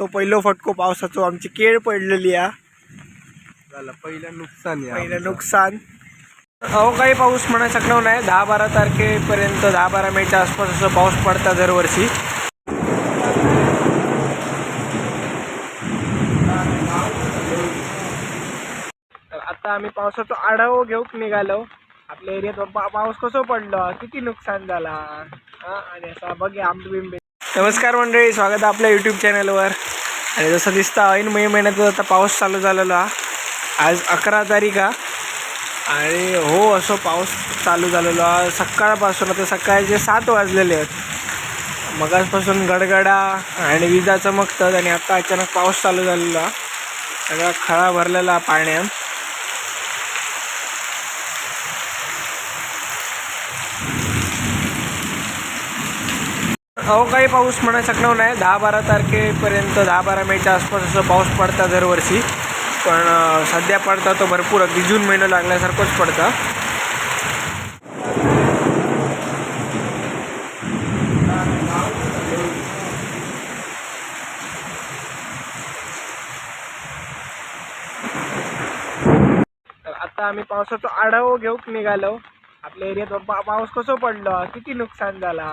तो पहिलो फटको पावसाचो. आमची केळ पडलेली हा झालं. पहिलं नुकसान पहिलं. नुकसान. अहो काही पाऊस म्हणा शकणार नाही. दहा बारा तारखेपर्यंत दहा बारा मेच्या आसपास असं पाऊस पडता दरवर्षी. तर आता आम्ही पावसाचा आढावा घेऊक निघालो. आपल्या एरियात पाऊस कसं पडलं? किती नुकसान झाला? हा आणि असा बघे आंबे नमस्कार मंडळी स्वागत आहे आपल्या यूट्यूब चॅनलवर आणि जसं दिसतं ऐन मे महिन्यात आता पाऊस चालू झालेला. हा. आज अकरा तारीख आणि हो असं पाऊस चालू झालेला. सकाळपासून आता सकाळचे सात वाजलेले आहेत. मगासपासून गडगडा आणि विजा चमकतात आणि आता अचानक पाऊस चालू झालेला. सगळा खळा भरलेला पाण्यात. अहो काही पाऊस म्हणू शकणार नाही. दहा बारा तारखेपर्यंत दहा बारा मेच्या आसपास असं पाऊस पडता दरवर्षी. पण सध्या पडता तो भरपूर. अगदी जून महिना लागल्यासारखंच पडतं. आता आम्ही पावसाचा आढावा घेऊक निघालो. आपल्या एरियात पा पाऊस कसं पडलं? किती नुकसान झाला?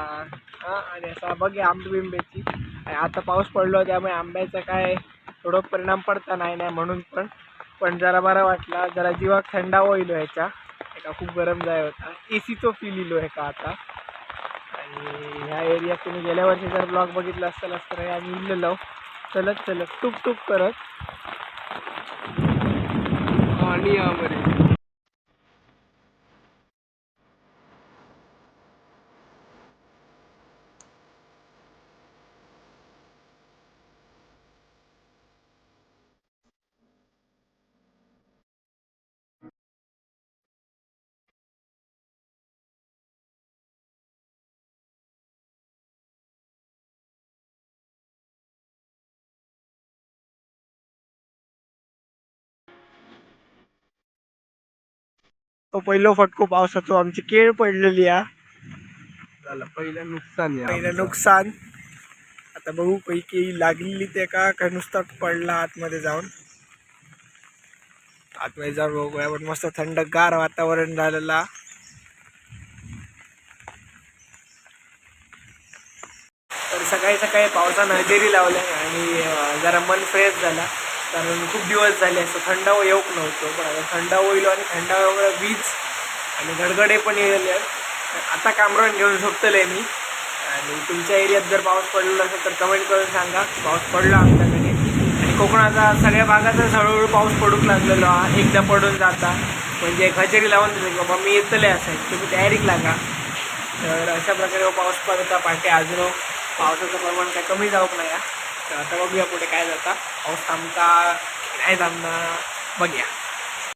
हां आणि असा बघे आंबे बिंब्याची आणि आता पाऊस पडलो त्यामुळे आंब्याचा काय थोडं परिणाम पडता नाही नाही म्हणून पण. पण जरा बरा वाटला जरा जीवाक थंडा होईल ह्याच्या. एका खूप गरम जाय होता. ए सीचो फील आहे का आता. आणि ह्या एरियात तुम्ही गेल्या वर्षी जर ब्लॉग बघितला असेल तर आम्ही इल्लेलो. चलत चलत टुक टुक करत. आणि यामध्ये तो पहिलो फटको पावसाचो. आमची केळ पडलेली हा. झालं पहिलं नुकसान आहे पहिलं. नुकसान. आता बघू पैकी लागलेली ते का काय नुसता पडला आतमध्ये जाऊन. आतमध्ये जाऊन बघूया. पण मस्त थंडगार वातावरण झालेला तर सकाळी सकाळी पावसानं हजेरी लावल्या आणि जरा मन फ्रेश झाला. कारण खूप दिवस झाले असं थंडावं येऊक नव्हतं. पण आता थंडावं येलो आणि थंडाव्यामुळे वीज आणि गडगडे पण येले आता कामरान घेऊन झोपतले मी. आणि तुमच्या एरियात जर पाऊस पडलेला असेल तर कमेंट करून सांगा. पाऊस पडला आमच्याकडे. आणि कोकणाचा सगळ्या भागातच हळूहळू पाऊस पडूक लागलेलो. हा एकदा पडून जाता. म्हणजे एक हजेरी लावून दिली की बाबा मी येतले असेल तुम्ही तयारीक लागा. तर अशा प्रकारे हो, पाऊस पडता पाठी अजून हो. पावसाचं प्रमाण काय कमी जाऊक नाही तर आता बघूया पुढे काय जाता पाऊस थांबता नाही थांबणार. बघूया.